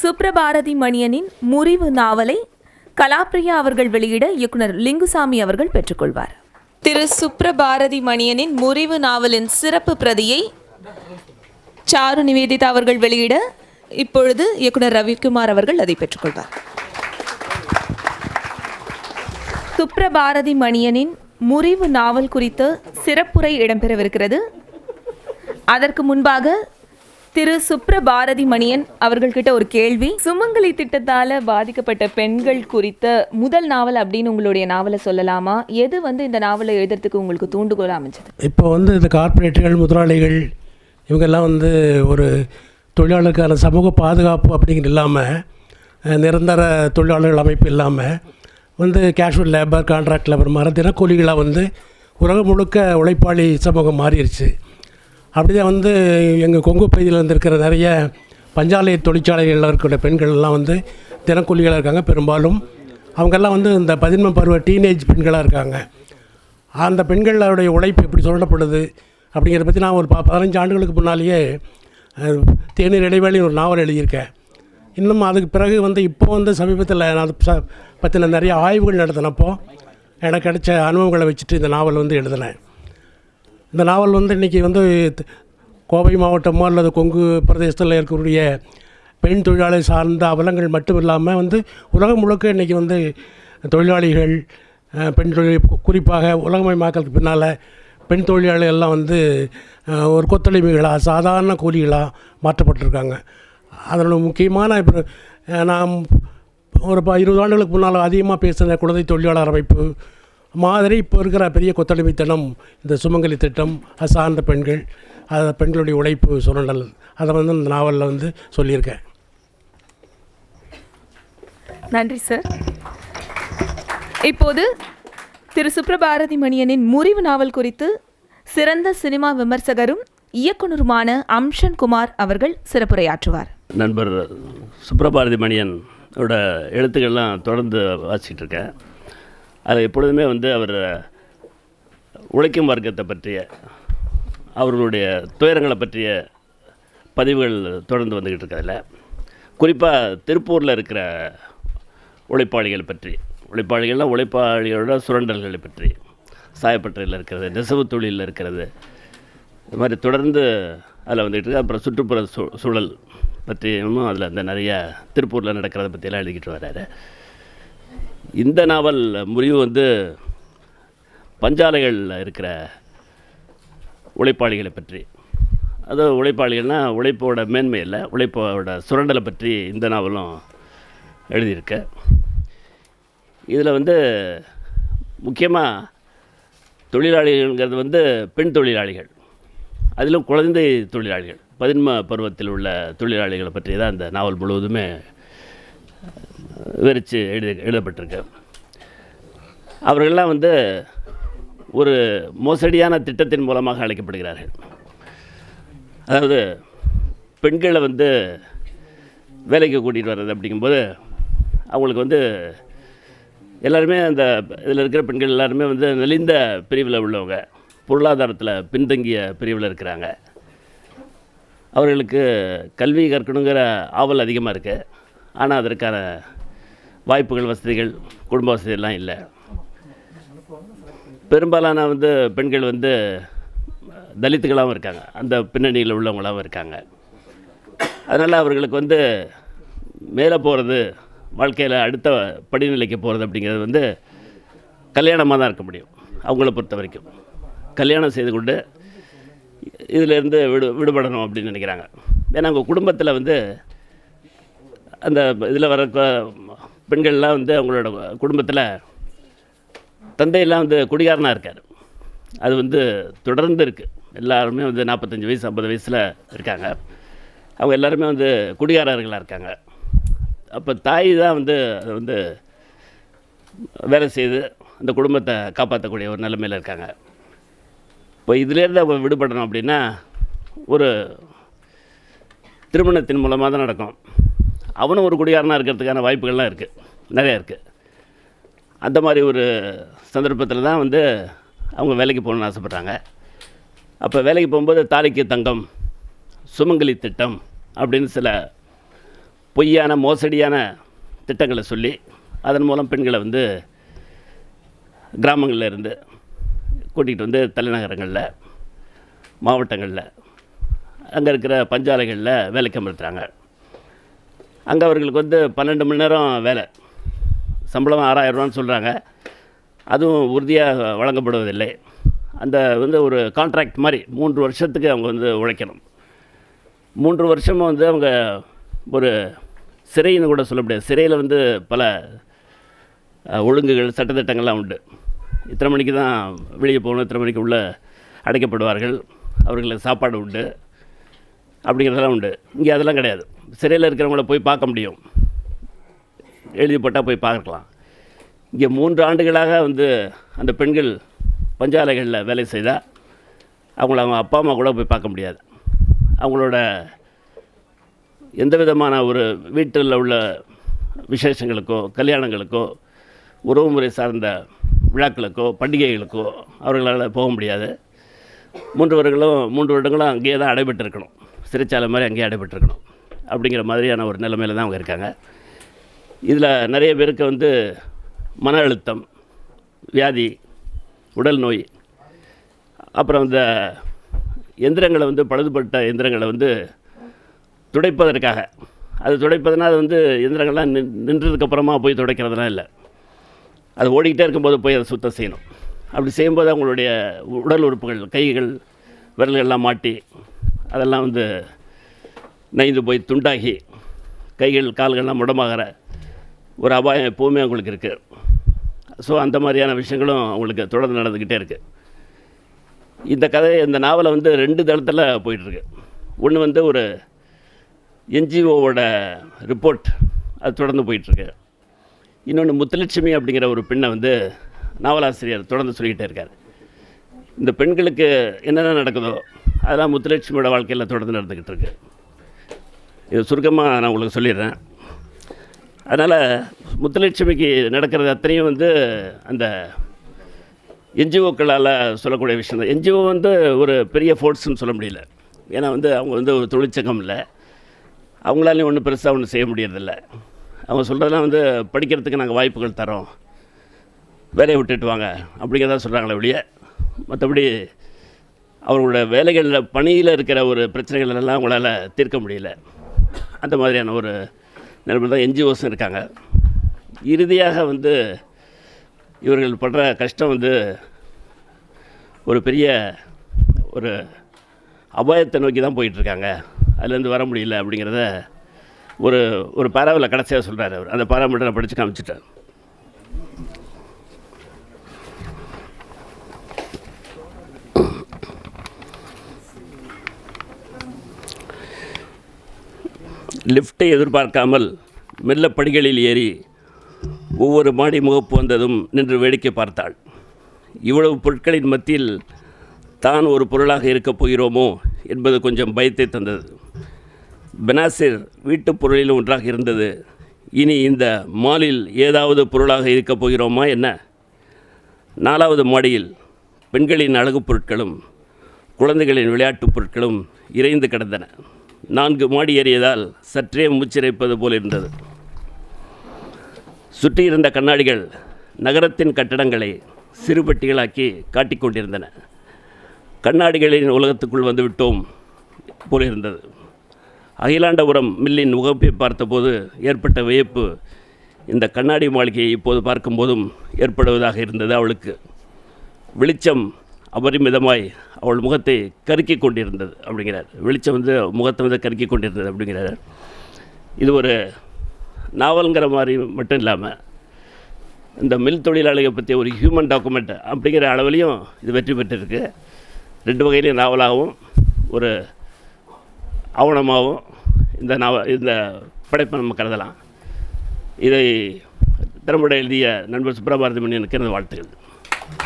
சுப்ரபாரதி மணியனின் முறிவு நாவலை கலாப்ரியா அவர்கள் வெளியிட இயக்குனர் லிங்குசாமி அவர்கள் பெற்றுக்கொள்வார். திரு சுப்ரபாரதி மணியனின் முறிவு நாவலின் சிறப்பு பிரதியை சாரு நிவேதிதா அவர்கள் வெளியிட இப்பொழுது இயக்குனர் ரவிக்குமார் அவர்கள் அதை பெற்றுக்கொள்வார். சுப்ரபாரதி மணியனின் முறிவு நாவல் குறித்த சிறப்புரை இடம்பெறவிருக்கிறது. அதற்கு முன்பாக திரு சுப்ரபாரதி மணியன் அவர்கள்கிட்ட ஒரு கேள்வி. சுமங்கலி திட்டத்தால பாதிக்கப்பட்ட பெண்கள் குறித்த முதல் நாவல் அப்படின்னு உங்களுடைய நாவலை சொல்லலாமா? எது வந்து இந்த நாவலை எழுதுறதுக்கு உங்களுக்கு தூண்டுகோல் அமைஞ்சது? இப்போ வந்து இந்த கார்ப்பரேட்டுகள் முதலாளிகள் இவங்கெல்லாம் வந்து ஒரு தொழிலாளருக்கான சமூக பாதுகாப்பு அப்படிங்கிறது இல்லாமல் நிரந்தர தொழிலாளர்கள் அமைப்பு இல்லாமல் வந்து கேஷுவல் லேபர் கான்ட்ராக்ட் லேபர் மாதிரி தினக்கூலிகளாக வந்து உலகம் முழுக்க உழைப்பாளி சமூகம் மாறிடுச்சு அப்படிதான் வந்து எங்கள் கொங்கு பகுதியில் வந்திருக்கிற நிறைய பஞ்சாலை தொழிற்சாலைகளில் இருக்கிற பெண்கள்லாம் வந்து தினக்கூலிகளாக இருக்காங்க. பெரும்பாலும் அவங்கெல்லாம் வந்து இந்த பதின்ம பருவ டீனேஜ் பெண்களாக இருக்காங்க. அந்த பெண்களுடைய உழைப்பு எப்படி சொல்லப்படுது அப்படிங்கிறத பற்றி நான் ஒரு ப பதினஞ்சு ஆண்டுகளுக்கு முன்னாலேயே தேநீர் இடைவேளி ஒரு நாவல் எழுதியிருக்கேன். இன்னும் அதுக்கு பிறகு வந்து இப்போ வந்து சமீபத்தில் நான் ச பற்றின நிறைய ஆய்வுகள் நடத்தினப்போ எனக்கு கிடைச்ச அனுபவங்களை வச்சுட்டு இந்த நாவல் வந்து எழுதினேன். இந்த நாவல் வந்து இன்றைக்கி வந்து கோவை மாவட்டமோ அல்லது கொங்கு பிரதேசத்தில் இருக்கக்கூடிய பெண் தொழிலாளி சார்ந்த அவலங்கள் மட்டும் இல்லாமல் வந்து உலகம் முழுக்க இன்றைக்கி வந்து தொழிலாளிகள் பெண் தொழில் குறிப்பாக உலகமயமாக்கலுக்கு பின்னால் பெண் தொழிலாளிகள் எல்லாம் வந்து ஒரு கொத்தடிமைகளாக சாதாரண கூலிகளாக மாற்றப்பட்டிருக்காங்க. அதனோட முக்கியமான இப்போ நாம் ஒரு ப இருபது ஆண்டுகளுக்கு முன்னால் அதிகமாக பேசுகிற குழந்தை தொழிலாளர் அமைப்பு மாதிரி இப்போ இருக்கிற பெரிய கொத்தடிமைத்தனம் இந்த சுமங்கலி திட்டம் அது சார்ந்த பெண்கள் அது பெண்களுடைய உழைப்பு சுரண்டல் அதை வந்து இந்த நாவலில் வந்து சொல்லியிருக்கேன். நன்றி சார். இப்போது திரு. சுப்ரபாரதி மணியனின் முறிவு நாவல் குறித்து சிறந்த சினிமா விமர்சகரும் இயக்குனருமான அம்ஷன் குமார் அவர்கள் சிறப்புரையாற்றுவார். நண்பர் சுப்ரபாரதி மணியன் எழுத்துக்கள்லாம் தொடர்ந்து வாசிக்கிட்டு இருக்கேன். அது எப்பொழுதுமே வந்து அவர் உழைக்கும் வர்க்கத்தை பற்றிய அவர்களுடைய துயரங்களை பற்றிய பதிவுகள் தொடர்ந்து வந்துக்கிட்டு இருக்கிறதுல குறிப்பாக திருப்பூரில் இருக்கிற உழைப்பாளிகள் பற்றி உழைப்பாளிகள்லாம் உழைப்பாளிகளோட சுரண்டல்களை பற்றி சாயப்பட்டறையில் இருக்கிறது நெசவு தொழிலில் இருக்கிறது இது மாதிரி தொடர்ந்து அதில் வந்துக்கிட்டு இருக்கு. அப்புறம் சுற்றுப்புற சூ சூழல் பற்றியும் அதில் அந்த நிறைய திருப்பூரில் நடக்கிறத பற்றியெல்லாம் எழுதிக்கிட்டு வர்றாரு. இந்த நாவல் முறிவு வந்து பஞ்சாலைகளில் இருக்கிற உழைப்பாளிகளை பற்றி. அது உழைப்பாளிகள்னால் உழைப்போட மேன்மை இல்லை உழைப்போட சுரண்டலை பற்றி இந்த நாவலும் எழுதியிருக்கு. இதில் வந்து முக்கியமாக தொழிலாளிகள்ங்கிறது வந்து பெண் தொழிலாளிகள் அதிலும் குழந்தை தொழிலாளிகள் பதின்ம பருவத்தில் உள்ள தொழிலாளிகளை பற்றி தான் இந்த நாவல் முழுவதுமே விவரித்து எழுத எழுதப்பட்டிருக்கு. அவர்கள்லாம் வந்து ஒரு மோசடியான திட்டத்தின் மூலமாக அழைக்கப்படுகிறார்கள். அதாவது பெண்களை வந்து வேலைக்கு கூட்டிகிட்டு வர்றது அப்படிங்கும்போது அவங்களுக்கு வந்து எல்லாருமே அந்த இதில் இருக்கிற பெண்கள் எல்லாருமே வந்து நெளிந்த பிரிவில் உள்ளவங்க பொருளாதாரத்தில் பின்தங்கிய பிரிவில் இருக்கிறாங்க. அவர்களுக்கு கல்வி கற்கணுங்கிற ஆவல் அதிகமாக இருக்குது ஆனால் அதற்கான வாய்ப்புகள் வசதிகள் குடும்ப வசதியெல்லாம் இல்லை. பெரும்பாலான வந்து பெண்கள் வந்து தலித்துகளாகவும் இருக்காங்க. அந்த பின்னணியில் உள்ளவங்களாகவும் இருக்காங்க. அதனால் அவர்களுக்கு வந்து மேலே போகிறது வாழ்க்கையில் அடுத்த படிநிலைக்கு போகிறது அப்படிங்கிறது வந்து கல்யாணமாக தான் இருக்க முடியும் அவங்கள பொறுத்த வரைக்கும். கல்யாணம் செய்து கொண்டு இதிலேருந்து விடு விடுபடணும் அப்படின்னு நினைக்கிறாங்க. ஏன்னா அவங்க குடும்பத்தில் வந்து அந்த இதில் வர பெண்கள்லாம் வந்து அவங்களோட குடும்பத்தில் தந்தையெல்லாம் வந்து குடிகாரனாக இருக்கார். அது வந்து தொடர்ந்து இருக்குது எல்லாருமே வந்து நாற்பத்தஞ்சு வயசு ஐம்பது வயசில் இருக்காங்க. அவங்க எல்லாருமே வந்து குடிகாரர்களாக இருக்காங்க. அப்போ தாய் தான் வந்து அதை வந்து வேலை செய்து அந்த குடும்பத்தை காப்பாற்றக்கூடிய ஒரு நிலைமையில் இருக்காங்க. இப்போ இதுலேருந்து அவங்க விடுபடணும் அப்படின்னா ஒரு திருமணத்தின் மூலமாக தான் நடக்கும். அவனும் ஒரு குடிகாரனாக இருக்கிறதுக்கான வாய்ப்புகள்லாம் இருக்குது நிறையா இருக்குது அந்த மாதிரி ஒரு சந்தர்ப்பத்தில் தான் வந்து அவங்க வேலைக்கு போகணுன்னு ஆசைப்பட்றாங்க. அப்போ வேலைக்கு போகும்போது தாலிக்கு தங்கம் சுமங்கலி திட்டம் அப்படின்னு சில பொய்யான மோசடியான திட்டங்களை சொல்லி அதன் மூலம் பெண்களை வந்து கிராமங்களில் இருந்து கூட்டிகிட்டு வந்து தலைநகரங்களில் மாவட்டங்களில் அங்கே இருக்கிற பஞ்சாலைகளில் வேலைக்கு அமர்த்துறாங்க. அங்கே அவர்களுக்கு வந்து பன்னெண்டு மணி நேரம் வேலை. சம்பளம் ஆறாயிரரூவான்னு சொல்கிறாங்க அதுவும் உறுதியாக வழங்கப்படுவதில்லை. அந்த வந்து ஒரு கான்ட்ராக்ட் மாதிரி மூன்று வருஷத்துக்கு அவங்க வந்து உழைக்கணும். மூன்று வருஷமும் வந்து அவங்க ஒரு சிறைன்னு கூட சொல்ல முடியாது. சிறையில் வந்து பல ஒழுங்குகள் சட்டத்திட்டங்கள்லாம் உண்டு. இத்தனை மணிக்கு தான் வெளியே போகணும் இத்தனை மணிக்கு உள்ளே அடைக்கப்படுவார்கள். அவர்களுக்கு சாப்பாடு உண்டு. அப்படிங்கிறதெல்லாம் உண்டு. இங்கே அதெல்லாம் கிடையாது. சிறையில் இருக்கிறவங்கள போய் பார்க்க முடியும். எழுதி போட்டால் போய் பார்க்கலாம். இங்கே மூன்று ஆண்டுகளாக வந்து அந்த பெண்கள் பஞ்சாலைகளில் வேலை செய்தால் அவங்கள அவங்க அப்பா அம்மா கூட போய் பார்க்க முடியாது. அவங்களோட எந்த விதமான ஒரு வீட்டில் உள்ள விசேஷங்களுக்கோ கல்யாணங்களுக்கோ உறவுமுறை சார்ந்த விழாக்களுக்கோ பண்டிகைகளுக்கோ அவர்களால் போக முடியாது. மூன்று வருடங்களும் மூன்று வருடங்களும் அங்கேயே தான் அடைபட்டிருக்கணும். சிறைச்சாலை மாதிரி அங்கேயே அடைபட்டுருக்கணும். அப்படிங்கிற மாதிரியான ஒரு நிலைமையில தான் அவங்க இருக்காங்க. இதில் நிறைய பேருக்கு வந்து மன அழுத்தம் வியாதி உடல் நோய் அப்புறம் இந்த எந்திரங்களை வந்து பழுதுபட்ட எந்திரங்களை வந்து துடைப்பதற்காக. அது துடைப்பதுனா அது வந்து எந்திரங்கள்லாம் நின் நின்றதுக்கப்புறமா போய் துடைக்கிறதுலாம் இல்லை. அது ஓடிக்கிட்டே இருக்கும்போது போய் அதை சுத்தம் செய்யணும். அப்படி செய்யும்போது அவங்களுடைய உடல் உறுப்புகள் கைகள் விரல்கள்லாம் மாட்டி அதெல்லாம் வந்து நைந்து போய் துண்டாகி கைகள் கால்கள்லாம் முடமாகிற ஒரு அபாயம் எப்போவுமே அவங்களுக்கு இருக்குது ஸோ அந்த மாதிரியான விஷயங்களும் அவங்களுக்கு தொடர்ந்து நடந்துக்கிட்டே இருக்குது இந்த கதை இந்த நாவலை வந்து ரெண்டு தளத்தில் போயிட்டுருக்கு. ஒன்று வந்து ஒரு என்ஜிஓவோட ரிப்போர்ட் அது தொடர்ந்து போயிட்டுருக்கு. இன்னொன்று முத்துலட்சுமி அப்படிங்கிற ஒரு பெண்ணை வந்து நாவலாசிரியர் தொடர்ந்து சொல்லிக்கிட்டே இருக்கார். இந்த பெண்களுக்கு என்னென்ன நடக்குதோ அதெல்லாம் முத்துலட்சுமியோட வாழ்க்கையில் தொடர்ந்து நடந்துக்கிட்டு இருக்கு. இது சுருக்கமாக நான் உங்களுக்கு சொல்லிடுறேன். அதனால் முத்துலட்சுமிக்கு நடக்கிறது அத்தனையும் வந்து அந்த என்ஜிஓக்களால் சொல்லக்கூடிய விஷயம் தான். என்ஜிஓ வந்து ஒரு பெரிய ஃபோர்ஸ்ன்னு சொல்ல முடியல. ஏன்னா வந்து அவங்க வந்து ஒரு தொழிற்சங்கம் இல்லை. அவங்களாலையும் ஒன்றும் பெருசாக ஒன்றும் செய்ய முடியறதில்ல. அவங்க சொல்கிறதெல்லாம் வந்து படிக்கிறதுக்கு நாங்கள் வாய்ப்புகள் தரோம் வேலையை விட்டுட்டு வாங்க அப்படிங்கிறதான் சொல்கிறாங்களே வெளியே மற்றபடி அவர்களோட வேலைகளில் பணியில் இருக்கிற ஒரு பிரச்சனைகள் எல்லாம் அவங்களால தீர்க்க முடியல. அந்த மாதிரியான ஒரு நிலைமை தான் என்ஜிஓஸும் இருக்காங்க. இறுதியாக வந்து இவர்கள் படுற கஷ்டம் வந்து ஒரு பெரிய ஒரு அபாயத்தை நோக்கி தான் போயிட்டுருக்காங்க. அதுலேருந்து வர முடியல அப்படிங்கிறத ஒரு ஒரு பாராவில் கடைசியாக சொல்கிறார் அவர். அந்த பாரா மட்டும் நான் படித்து காமிச்சிட்டேன். லிஃப்ட்டை எதிர்பார்க்காமல் மெல்ல படிகளில் ஏறி ஒவ்வொரு மாடி முகப்பு வந்ததும் நின்று வேடிக்கை பார்த்தாள். இவ்வளவு பொருட்களின் மத்தியில் தான் ஒரு பொருளாக இருக்கப் போகிறோமோ என்பது கொஞ்சம் பயத்தை தந்தது. பெனாசிர் வீட்டுப் பொருளில் ஒன்றாக இருந்தது. இனி இந்த மாலில் ஏதாவது பொருளாக இருக்கப் போகிறோமா என்ன? நாலாவது மாடியில் பெண்களின் அழகுப் பொருட்களும் குழந்தைகளின் விளையாட்டுப் பொருட்களும் இறைந்து கிடந்தன. நான்கு மாடி ஏறியதால் சற்றே மூச்சிறைப்பது போல் இருந்தது. சுற்றியிருந்த கண்ணாடிகள் நகரத்தின் கட்டடங்களை சிறுபட்டிகளாக்கி காட்டிக்கொண்டிருந்தன கண்ணாடிகளின் உலகத்துக்குள் வந்துவிட்டோம் போல் இருந்தது. அகிலாண்டபுரம் மில்லின் முகப்பை பார்த்தபோது ஏற்பட்ட வியப்பு இந்த கண்ணாடி மாளிகையை இப்போது பார்க்கும்போதும் ஏற்படுவதாக இருந்தது அவளுக்கு. வெளிச்சம் அபரிமிதமாய் அவள் முகத்தை கருக்கி கொண்டிருந்தது அப்படிங்கிறார். வெளிச்சம் வந்து முகத்தை வந்து கருக்கிக் கொண்டிருந்தது அப்படிங்கிறார். இது ஒரு நாவல்ங்கிற மாதிரி மட்டும் இல்லாமல் இந்த மில் தொழிலாளிகளை பற்றிய ஒரு ஹியூமன் டாக்குமெண்ட் அப்படிங்கிற அளவிலையும் இது வெற்றி பெற்றிருக்கு. ரெண்டு வகையிலையும் நாவலாகவும் ஒரு ஆவணமாகவும் இந்த நாவ இந்த படைப்பை நம்ம கருதலாம். இதை திறம்பட எழுதிய நண்பர் சுப்ரபாரதி மணியனுக்கு எனது வாழ்த்துக்கள்.